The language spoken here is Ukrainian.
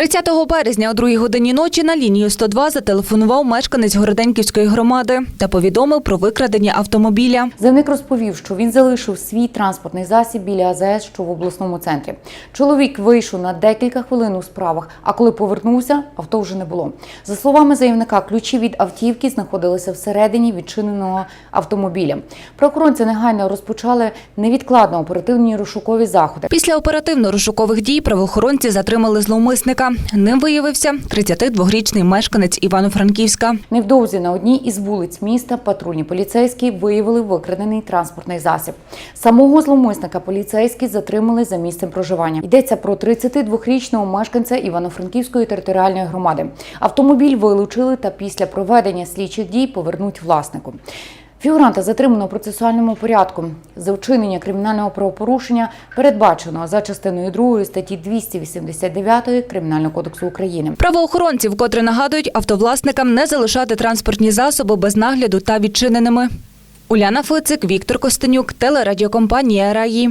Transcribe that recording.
30 березня о 2 годині ночі на лінію 102 зателефонував мешканець Городенківської громади та повідомив про викрадення автомобіля. Заявник розповів, що він залишив свій транспортний засіб біля АЗС, що в обласному центрі. Чоловік вийшов на декілька хвилин у справах, а коли повернувся, авто вже не було. За словами заявника, ключі від автівки знаходилися всередині відчиненого автомобіля. Правоохоронці негайно розпочали невідкладно оперативні розшукові заходи. Після оперативно-розшукових дій правоохоронці затримали зловмисника. Ним виявився 32-річний мешканець Івано-Франківська. Невдовзі на одній із вулиць міста патрульні поліцейські виявили викрадений транспортний засіб. Самого зловмисника поліцейські затримали за місцем проживання. Йдеться про 32-річного мешканця Івано-Франківської територіальної громади. Автомобіль вилучили та після проведення слідчих дій повернуть власнику. Фігуранта затримано у процесуальному порядку. За вчинення кримінального правопорушення передбачено за частиною 2 статті 289 Кримінального кодексу України. Правоохоронці вкотре нагадують автовласникам не залишати транспортні засоби без нагляду та відчиненими. Уляна Фицик, Віктор Костенюк, телерадіокомпанія Раї.